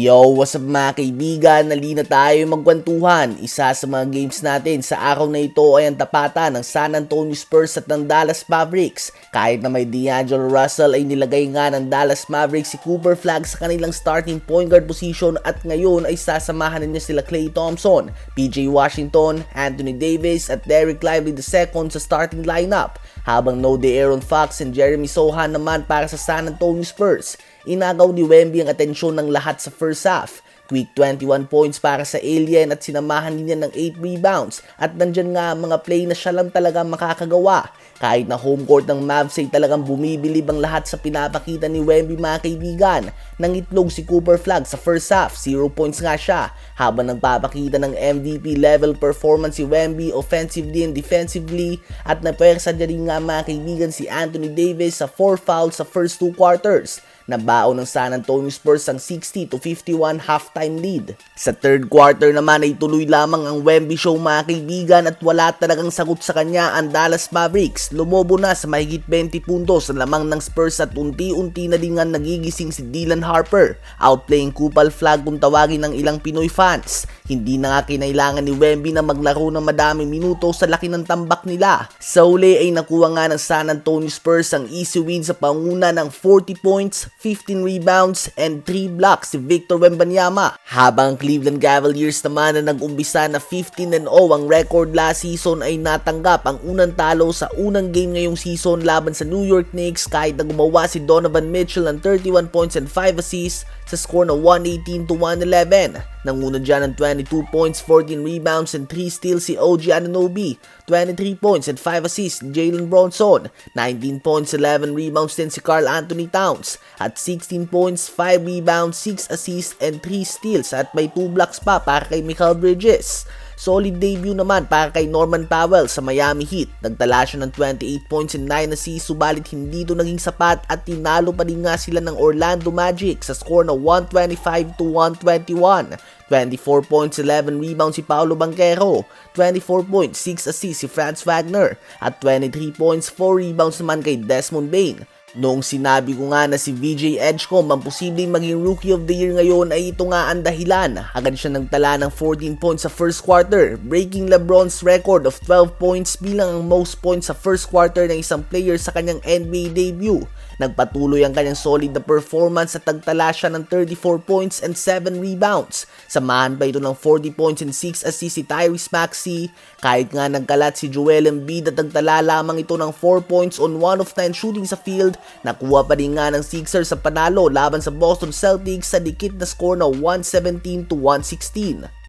Yo, what's up mga kaibigan? Nali na tayo magkwentuhan. Isa sa mga games natin sa araw na ito ay ang tapatan ng San Antonio Spurs at ng Dallas Mavericks. Kahit na may D'Angelo Russell ay nilagay nga ng Dallas Mavericks si Cooper Flag sa kanilang starting point guard position at ngayon ay sasamahan niya sila Klay Thompson, PJ Washington, Anthony Davis at Derek Lively II sa starting lineup. Habang no de Aaron Fox and Jeremy Sohan naman para sa San Antonio Spurs. Inagaw ni Wemby ang atensyon ng lahat sa first half. Quick 21 points para sa Alien at sinamahan niya ng 8 rebounds at nandyan nga mga play na siya lang talaga makakagawa. Kahit na home court ng Mavs ay talagang bumibilib ang lahat sa pinapakita ni Wemby mga kaibigan. Nang itlog si Cooper Flag sa first half, 0 points nga siya. Habang nagpapakita ng MVP level performance si Wemby offensively and defensively at napwersa niya rin nga mga kaibigan si Anthony Davis sa 4 fouls sa first 2 quarters. Nabaon ng San Antonio Spurs ang 60 to 51 halftime lead. Sa third quarter naman ay tuloy lamang ang Wemby show mga kaibigan at wala talagang sagot sa kanya ang Dallas Mavericks. Lumobo na sa mahigit 20 puntos ang lamang ng Spurs at unti-unti na din nga nagigising si Dylan Harper. Outplaying Kupal Flag kung tawagin ng ilang Pinoy fans. Hindi na nga kinailangan ni Wemby na maglaro ng madaming minuto sa laki ng tambak nila. Sa uli ay nakuha nga ng San Antonio Spurs ang easy win sa panguna ng 40 points, 15 rebounds, and 3 blocks si Victor Wembanyama. Habang Cleveland Cavaliers naman na nag-umbisa na 15 and 0 ang record last season ay natanggap ang unang talo sa unang game ngayong season laban sa New York Knicks kahit na gumawa si Donovan Mitchell ng 31 points and 5 assists sa score na 118 to 111. Nanguna dyan ng 22 points, 14 rebounds, and 3 steals si OG Ananobi. 23 points and 5 assists ni Jalen Bronson. 19 points, 11 rebounds din si Carl Anthony Towns. At 16 points, 5 rebounds, 6 assists, and 3 steals. At may 2 blocks pa para kay Michael Bridges. Solid debut naman para kay Norman Powell sa Miami Heat. Nagtala siya ng 28 points and 9 assists subalit hindi ito naging sapat at tinalo pa din nga sila ng Orlando Magic sa score na 125 to 121. 24 points, 11 rebounds si Paolo Banquero, 24 points, 6 assists si Franz Wagner, at 23 points, 4 rebounds naman kay Desmond Bain. Noong sinabi ko nga na si VJ Edgecomb ang posibleng maging Rookie of the Year ngayon ay ito nga ang dahilan. Agad siya nagtala ng 14 points sa first quarter, breaking Lebron's record of 12 points bilang ang most points sa first quarter ng isang player sa kanyang NBA debut. Nagpatuloy ang kanyang solid na performance at nagtala siya ng 34 points and 7 rebounds. Samahan pa ito ng 40 points and 6 assists si Tyrese Maxey. Kahit nga nagkalat si Joel Embiid at nagtala lamang ito ng 4 points on 1 of 9 shooting sa field, nakuha pa rin nga ng Sixers sa panalo laban sa Boston Celtics sa dikit na score na 117 to 116.